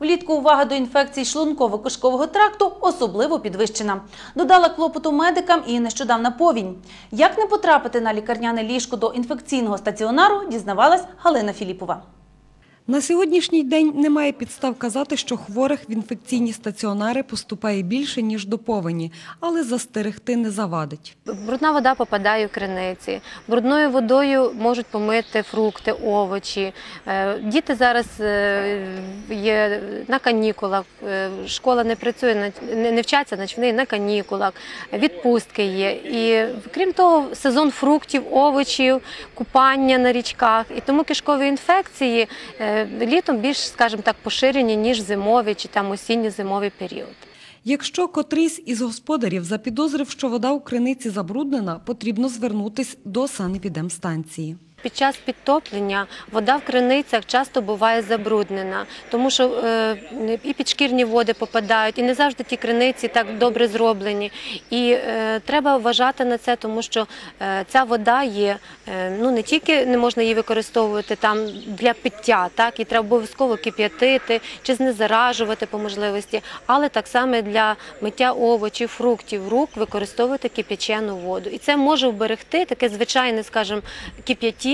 Влітку увага до інфекцій шлунково-кишкового тракту особливо підвищена. Додала клопоту медикам і нещодавна повінь. Як не потрапити на лікарняне ліжко до інфекційного стаціонару, дізнавалась Галина Філіпова. На сьогоднішній день немає підстав казати, що хворих в інфекційні стаціонари поступає більше, ніж до повені, але застерегти не завадить. Брудна вода попадає в криниці. Брудною водою можуть помити фрукти, овочі. Е, Діти зараз е, є на канікулах, е, школа не працює, не вчаться, вони на канікулах, відпустки є. І крім того, сезон фруктів, овочів, купання на річках. І тому кишкові інфекції літом більш, скажімо так, поширені, ніж зимовий чи там осінньо-зимовий період. Якщо котрийсь із господарів запідозрив, що вода у криниці забруднена, потрібно звернутись до санепідемстанції. Під час підтоплення вода в криницях часто буває забруднена, тому що е, і підшкірні води попадають, і не завжди ті криниці так добре зроблені. І е, треба вважати на це, тому що е, ця вода є ну не тільки не можна її використовувати там для пиття, так і треба обов'язково кип'ятити чи знезаражувати по можливості, але так само для миття овочів, фруктів, рук використовувати кип'ячену воду. І це може вберегти таке звичайне, скажімо,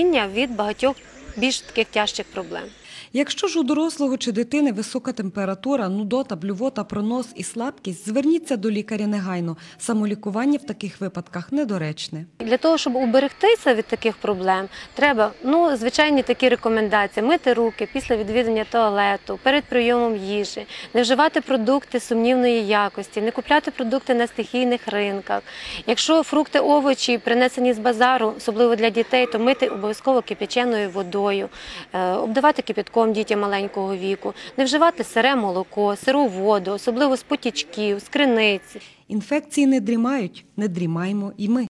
кип'ятіння від багатьох більш таких тяжчих проблем. Якщо ж у дорослого чи дитини висока температура, нудота, блювота, пронос і слабкість, зверніться до лікаря негайно. Самолікування в таких випадках недоречне. Для того, щоб уберегтися від таких проблем, треба ну, звичайні такі рекомендації: мити руки після відвідання туалету, перед прийомом їжі, не вживати продукти сумнівної якості, не купляти продукти на стихійних ринках. Якщо фрукти, овочі принесені з базару, особливо для дітей, то мити обов'язково кип'яченою водою, е, обдавати кипятком дітям маленького віку, не вживати сире молоко, сиру воду, особливо з потічків, з криниць. Інфекції не дрімають, не дрімаємо і ми.